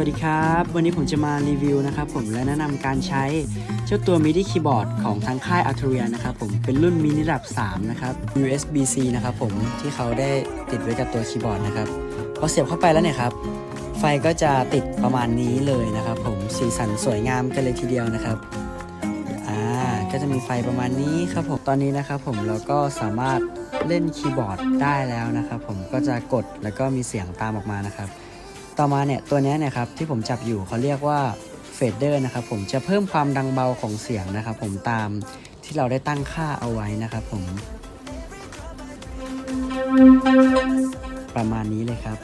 วัสดีครับ วันนี้ผมจะมารีวิวนะครับผมและแนะนำการใช้เจ้าตัว MIDI keyboard ของทางค่าย a l t e r i a นะครับผมเป็นรุ่น mini ระดับ 3 นะครับ USB-C นะครับผมที่เขาได้ติดไว้กับตัวคีย์บอร์ดนะครับพอเสียบเข้าไปแล้วเนี่ยครับ ไฟก็จะติดประมาณนี้เลยนะครับผมสีสันสวยงามกันเลยทีเดียวนะครับอ่าก็จะมีไฟประมาณนี้ครับผมตอนนี้นะครับผมเราก็สามารถเล่นคีย์บอร์ดได้แล้วนะครับผมก็จะกดแล้วก็มีเสียงตามออกมานะครับ ต่อมาเนี่ยตัวนี้นะครับที่ผมจับอยู่เขาเรียกว่าเฟดเดอร์นะครับผมจะเพิ่มความดังเบาของเสียงนะครับผมตามที่เราได้ตั้งค่าเอาไว้นะครับผม ประมาณนี้เลยครับ